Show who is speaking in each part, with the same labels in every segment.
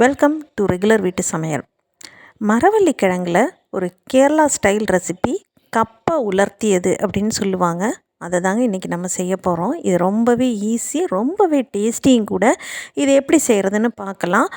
Speaker 1: Welcome to regular வீட்டு சமையல். மரவள்ளி கிழங்குல ஒரு கேரளா ஸ்டைல் ரெசிபி கப்பை உலர்த்தியது அப்படின்னு சொல்லுவாங்க. அதை தாங்க இன்றைக்கி நம்ம செய்ய போகிறோம் இது ரொம்பவே ஈஸி ரொம்பவே டேஸ்டியும் கூட. இது எப்படி செய்கிறதுன்னு பார்க்கலாம்.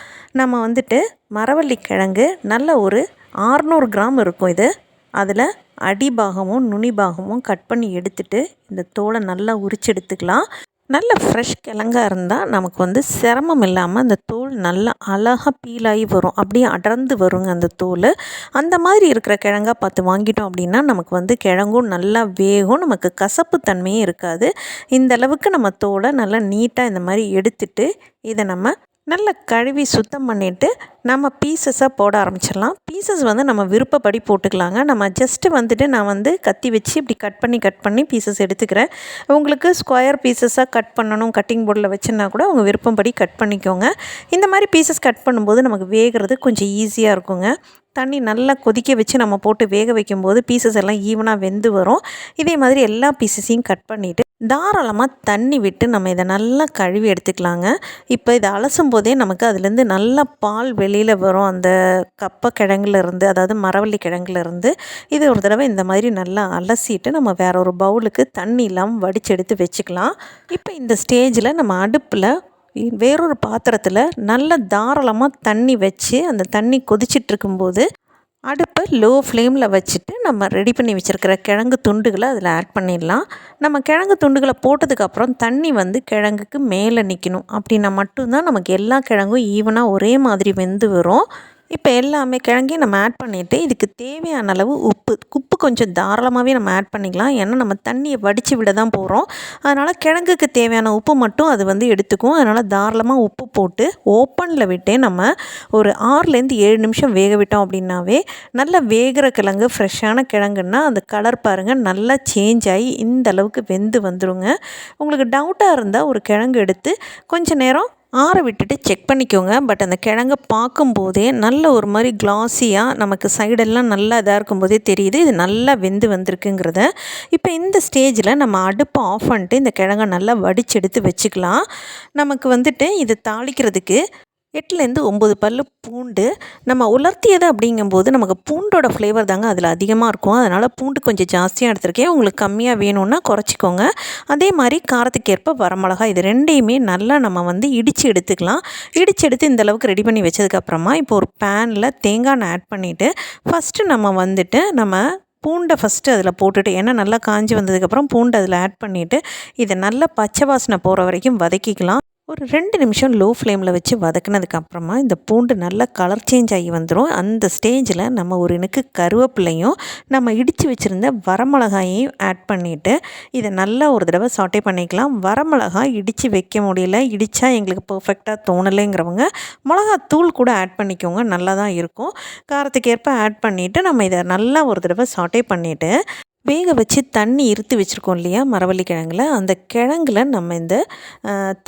Speaker 1: நம்ம வந்துட்டு மரவள்ளி கிழங்கு நல்ல ஒரு ஆறுநூறு கிராம் இருக்கும் இது. அதில் அடிபாகமும் நுனிபாகமும் கட் பண்ணி எடுத்துட்டு இந்த தோலை நல்லா உரிச்சு எடுத்துக்கலாம். நல்ல ஃப்ரெஷ் கிழங்கா இருந்தால் நமக்கு வந்து சிரமம் இல்லாமல் அந்த தோல் நல்லா அழகாக பீலாகி வரும். அப்படியே அடர்ந்து வருங்க அந்த தோல். அந்த மாதிரி இருக்கிற கிழங்கா பார்த்து வாங்கிட்டோம் அப்படின்னா நமக்கு வந்து கிழங்கும் நல்லா வேகும். நமக்கு கசப்பு தன்மையும் இருக்காது. இந்த அளவுக்கு நம்ம தோலை நல்லா நீட்டாக இந்த மாதிரி எடுத்துட்டு இதை நம்ம நல்லா கழுவி சுத்தம் பண்ணிவிட்டு நம்ம பீசஸாக போட ஆரம்பிச்சிடலாம். பீசஸ் வந்து நம்ம விருப்பப்படி போட்டுக்கலாங்க. நம்ம ஜஸ்ட்டு வந்துட்டு நான் வந்து கத்தி வச்சு இப்படி கட் பண்ணி கட் பண்ணி பீசஸ் எடுத்துக்கிறேன். உங்களுக்கு ஸ்கொயர் பீசஸாக கட் பண்ணணும் கட்டிங் போர்டில் வச்சுன்னா கூட உங்கள் விருப்பப்படி கட் பண்ணிக்கோங்க. இந்த மாதிரி பீசஸ் கட் பண்ணும்போது நமக்கு வேகிறது கொஞ்சம் ஈஸியாக இருக்குங்க. தண்ணி நல்லா கொதிக்க வச்சு நம்ம போட்டு வேக வைக்கும்போது பீசஸ் எல்லாம் ஈவனாக வெந்து வரும். இதே மாதிரி எல்லா பீசஸையும் கட் பண்ணிவிட்டு தாராளமாக தண்ணி விட்டு நம்ம இதை நல்லா கழுவி எடுத்துக்கலாங்க. இப்போ இதை அலசும் போதே நமக்கு அதுலேருந்து நல்லா பால் வெளியில் வரும். அந்த கப்பை கிழங்குலேருந்து அதாவது மரவள்ளி கிழங்குலேருந்து இது ஒரு தடவை இந்த மாதிரி நல்லா அலசிட்டு நம்ம வேற ஒரு பவுலுக்கு தண்ணி இல்லாமல் வடிச்செடுத்து வச்சுக்கலாம். இப்போ இந்த ஸ்டேஜில் நம்ம அடுப்பில் வேறொரு பாத்திரத்தில் நல்ல தாராளமாக தண்ணி வச்சு அந்த தண்ணி கொதிச்சிட்ருக்கும்போது அடுப்பை லோ ஃப்ளேமில் வச்சுட்டு நம்ம ரெடி பண்ணி வச்சுருக்கிற கிழங்கு துண்டுகளை அதில் ஆட் பண்ணிடலாம். நம்ம கிழங்கு துண்டுகளை போட்டதுக்கப்புறம் தண்ணி வந்து கிழங்குக்கு மேலே நிற்கணும் அப்படின்னா மட்டும்தான் நமக்கு எல்லா கிழங்கும் ஈவனாக ஒரே மாதிரி வெந்து வரும். இப்போ எல்லாமே கிழங்கையும் நம்ம ஆட் பண்ணிவிட்டு இதுக்கு தேவையான அளவு உப்பு உப்பு கொஞ்சம் தாராளமாகவே நம்ம ஆட் பண்ணிக்கலாம். ஏன்னா நம்ம தண்ணியை வடித்து விட தான் போகிறோம் அதனால் கிழங்குக்கு தேவையான உப்பு மட்டும் அது வந்து எடுத்துக்கும் அதனால் தாராளமாக உப்பு போட்டு ஓப்பனில் விட்டே நம்ம ஒரு ஆறுலேருந்து ஏழு நிமிஷம் வேக விட்டோம் அப்படின்னாவே நல்லா வேகிற கிழங்கு ஃப்ரெஷ்ஷான கிழங்குன்னா அந்த கலர் பாருங்கள் நல்லா சேஞ்ச் ஆகி இந்த அளவுக்கு வெந்து வந்துடுங்க உங்களுக்கு டவுட்டாக இருந்தால் ஒரு கிழங்கு எடுத்து கொஞ்சம் நேரம் ஆற விட்டுட்டு செக் பண்ணிக்கோங்க. பட் அந்த கிழங்க பார்க்கும்போதே நல்ல ஒரு மாதிரி கிளாஸியாக நமக்கு சைடெல்லாம் நல்லா இதாக இருக்கும்போதே தெரியுது. இது நல்லா வெந்து வந்திருக்குங்கிறத. இப்போ இந்த ஸ்டேஜில் நம்ம அடுப்பை ஆஃப் பண்ணிட்டு இந்த கிழங்கை நல்லா வடிச்செடுத்து எடுத்து வச்சுக்கலாம். நமக்கு வந்துட்டு இதை தாளிக்கிறதுக்கு எட்டுலேருந்து ஒம்பது பல் பூண்டு. நம்ம உலர்த்தியது அப்படிங்கும்போது நமக்கு பூண்டோட ஃப்ளேவர் தாங்க அதில் அதிகமாக இருக்கும். அதனால் பூண்டு கொஞ்சம் ஜாஸ்தியாக எடுத்திருக்கேன். உங்களுக்கு கம்மியாக வேணும்னா குறைச்சிக்கோங்க. அதே மாதிரி காரத்துக்கேற்ப வரமிளகாய் வரமிளகா இது ரெண்டையுமே நல்லா நம்ம வந்து இடித்து எடுத்துக்கலாம். இடித்து எடுத்து இந்தளவுக்கு ரெடி பண்ணி வச்சதுக்கப்புறமா இப்போ ஒரு பேனில் தேங்காய் ஆட் பண்ணிவிட்டு ஃபஸ்ட்டு நம்ம வந்துட்டு நம்ம பூண்டை ஃபஸ்ட்டு அதில் போட்டுட்டு ஏன்னா நல்லா காஞ்சி வந்ததுக்கப்புறம் பூண்டை அதில் ஆட் பண்ணிவிட்டு இதை நல்லா பச்சை வாசனை போகிற வரைக்கும் வதக்கிக்கலாம். ஒரு ரெண்டு நிமிஷம் லோ ஃப்ளேமில் வச்சு வதக்கினதுக்கப்புறமா இந்த பூண்டு நல்லா கலர் சேஞ்ச் ஆகி வந்துடும் அந்த ஸ்டேஜில் நம்ம ஒரு இனுக்கு கருவேப்பிலையும் நம்ம இடித்து வச்சுருந்த வரமிளகாயையும் ஆட் பண்ணிவிட்டு இதை நல்லா ஒரு தடவை சாட்டே பண்ணிக்கலாம். வரமிளகாய் இடித்து வைக்க முடியல. இடித்தா எங்களுக்கு பர்ஃபெக்டாக தோணலைங்கிறவங்க மிளகாத்தூள் கூட ஆட் பண்ணிக்கோங்க. நல்லா தான் இருக்கும். காரத்துக்கு ஏற்ப ஆட் பண்ணிவிட்டு நம்ம இதை நல்லா ஒரு தடவை சாட்டே பண்ணிவிட்டு வேக வச்சு தண்ணி இருத்து வச்சுருக்கோம் இல்லையா மரவள்ளி கிழங்குல அந்த கிழங்குல நம்ம இந்த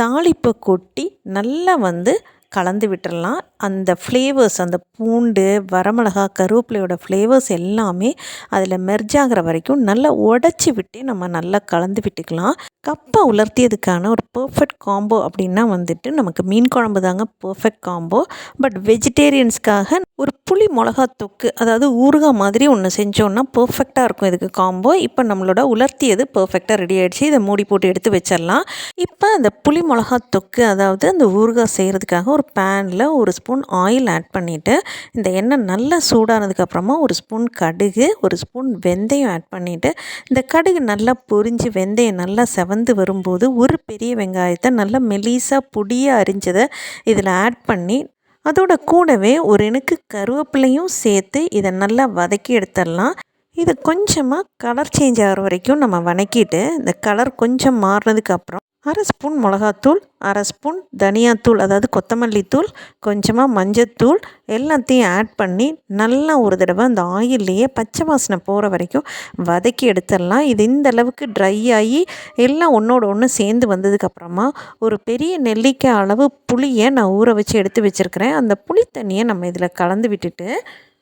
Speaker 1: தாளிப்பை கொட்டி நல்லா வந்து கலந்து விட்டுறலாம். அந்த ஃப்ளேவர்ஸ் அந்த பூண்டு வரமிளகா கருவேப்பிலையோட ஃப்ளேவர்ஸ் எல்லாமே அதில் மெர்ஜ் ஆகிற வரைக்கும் நல்லா உடச்சி விட்டு நம்ம நல்லா கலந்து விட்டுக்கலாம். கப்பை உலர்த்தியதுக்கான ஒரு பர்ஃபெக்ட் காம்போ அப்படின்னா வந்துட்டு நமக்கு மீன் குழம்பு தாங்க பர்ஃபெக்ட் காம்போ பட் வெஜிடேரியன்ஸ்க்காக ஒரு புளி மிளகா தொக்கு அதாவது ஊறுகாய் மாதிரி ஒன்று செஞ்சோன்னா பர்ஃபெக்டாக இருக்கும் இதுக்கு காம்போ இப்போ நம்மளோட உலர்த்தியது பர்ஃபெக்டாக ரெடி ஆகிடுச்சு இதை மூடி போட்டு எடுத்து வச்சிடலாம். இப்போ அந்த புளி மிளகா தொக்கு அதாவது அந்த ஊறுகாய் செய்கிறதுக்காக ஒரு பேனில் ஒரு ஸ்பூன் ஸ்பூன் ஆயில் ஆட் பண்ணிவிட்டு இந்த எண்ணெய் நல்லா சூடானதுக்கப்புறமா ஒரு ஸ்பூன் கடுகு ஒரு ஸ்பூன் வெந்தயம் ஆட் பண்ணிவிட்டு இந்த கடுகு நல்லா பொரிஞ்சு வெந்தயம் நல்லா செவந்து வரும்போது ஒரு பெரிய வெங்காயத்தை நல்லா மெலிசாக பொடியாக அரிஞ்சதை இதில் ஆட் பண்ணி அதோட கூடவே ஒரு எனக்கு கருவேப்பிலையும் சேர்த்து இதை நல்லா வதக்கி எடுத்துடலாம். இது கொஞ்சமாக கலர் சேஞ்ச் ஆகிற வரைக்கும் நம்ம வதக்கிட்டு இந்த கலர் கொஞ்சம் மாறினதுக்கப்புறம் அரை ஸ்பூன் மிளகாத்தூள் அரை ஸ்பூன் தனியாத்தூள் அதாவது கொத்தமல்லி தூள் கொஞ்சமாக மஞ்சத்தூள் எல்லாத்தையும் ஆட் பண்ணி நல்லா ஒரு தடவை அந்த ஆயில்லையே பச்சை வாசனை போகிற வரைக்கும் வதக்கி எடுத்துடலாம். இது இந்த அளவுக்கு ட்ரை ஆகி எல்லாம் ஒன்றோட ஒன்று சேர்ந்து வந்ததுக்கப்புறமா ஒரு பெரிய நெல்லிக்காய் அளவு புளியை நான் ஊற வச்சு எடுத்து வச்சுருக்கிறேன். அந்த புளி தண்ணியை நம்ம இதில் கலந்து விட்டுட்டு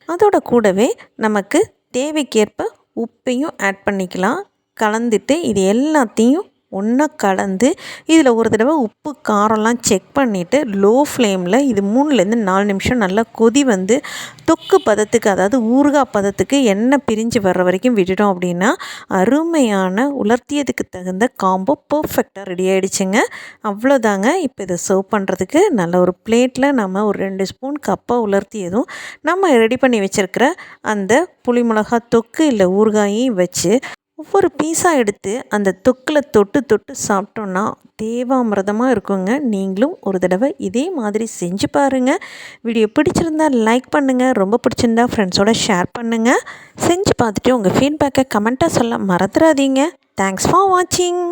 Speaker 1: அதோட கூடவே நமக்கு தேவைக்கேற்ப உப்பையும் ஆட் பண்ணிக்கலாம். கலந்துட்டு இது எல்லாத்தையும் ஒன்றா கலந்து இதில் ஒரு தடவை உப்பு காரம்லாம் செக் பண்ணிவிட்டு லோ ஃப்ளேமில் இது மூணுலேருந்து நாலு நிமிஷம் நல்லா கொதி வந்து தொக்கு பதத்துக்கு அதாவது ஊறுகாய் பதத்துக்கு எண்ணெய் பிரிஞ்சு வர்ற வரைக்கும் விட்டுட்டோம் அப்படின்னா அருமையான உலர்த்தியதுக்கு தகுந்த காம்போ பர்ஃபெக்டாக ரெடி ஆகிடுச்சுங்க அவ்வளோதாங்க இப்போ இதை சர்வ் பண்ணுறதுக்கு நல்ல ஒரு பிளேட்டில் நம்ம ஒரு ரெண்டு ஸ்பூன் கப்பாக உலர்த்தியதும் நம்ம ரெடி பண்ணி வச்சுருக்கிற அந்த புளி மிளகா தொக்கு இல்லை ஊறுகாயையும் வச்சு ஒவ்வொரு பீஸாக எடுத்து அந்த தொக்கில் தொட்டு தொட்டு சாப்பிட்டோன்னா தேவாமிரதமாக இருக்குங்க. நீங்களும் ஒரு தடவை இதே மாதிரி செஞ்சு பாருங்கள் வீடியோ பிடிச்சிருந்தா லைக் பண்ணுங்கள் ரொம்ப பிடிச்சிருந்தா ஃப்ரெண்ட்ஸோட ஷேர் பண்ணுங்கள் செஞ்சு பார்த்துட்டு உங்கள் ஃபீட்பேக்கை கமெண்ட்டாக சொல்ல மறந்துடாதீங்க தேங்க்ஸ் ஃபார் வாட்சிங்